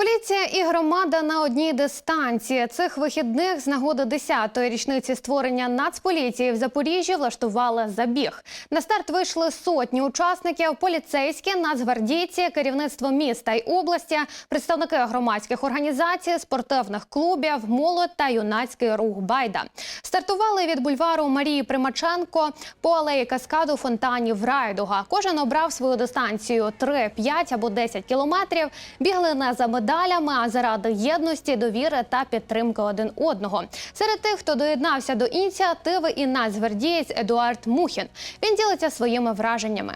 Поліція і громада на одній дистанції. Цих вихідних з нагоди 10-ї річниці створення Нацполіції в Запоріжжі влаштували забіг. На старт вийшли сотні учасників: поліцейські, нацгвардійці, керівництво міста й області, представники громадських організацій, спортивних клубів, молодь та юнацький рух Байда. Стартували від бульвару Марії Примаченко по алеї Каскаду фонтанів Райдуга. Кожен обрав свою дистанцію 3, 5 або 10 кілометрів. Бігли не за медалями, а заради єдності, довіри та підтримки один одного. Серед тих, хто доєднався до ініціативи, і нацгвардієць Едуард Мухін. Він ділиться своїми враженнями.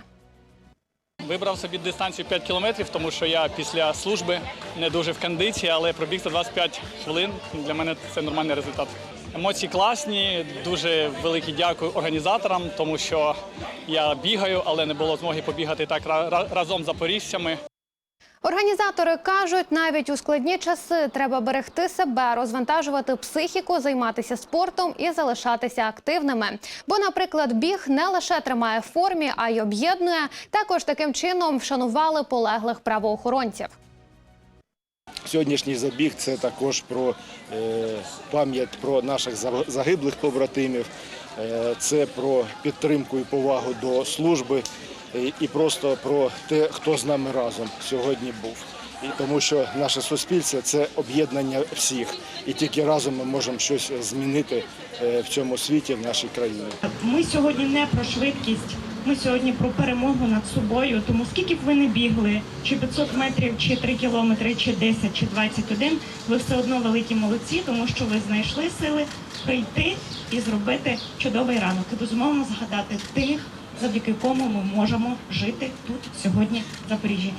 Вибрав собі дистанцію 5 кілометрів, тому що я після служби не дуже в кондиції, але пробіг за 25 хвилин. Для мене це нормальний результат. Емоції класні, дуже велике дякую організаторам, тому що я бігаю, але не було змоги побігати так ра- ра- разом з запоріжцями. Організатори кажуть, навіть у складні часи треба берегти себе, розвантажувати психіку, займатися спортом і залишатися активними. Бо, наприклад, біг не лише тримає в формі, а й об'єднує. Також таким чином вшанували полеглих правоохоронців. Сьогоднішній забіг це також про е, пам'ять про наших загиблих побратимів, е, це про підтримку і повагу до служби і просто про те, хто з нами разом сьогодні був. І тому що наше суспільство це об'єднання всіх, і тільки разом ми можемо щось змінити е, в цьому світі, в нашій країні. Ми сьогодні не про швидкість, ми сьогодні про перемогу над собою. Тому скільки б ви не бігли, чи 500 метрів, чи 3 кілометри, чи 10, чи 21, ви все одно великі молодці, тому що ви знайшли сили прийти і зробити чудовий ранок. І безумовно згадати тих, завдяки кому ми можемо жити тут сьогодні в Запоріжжі.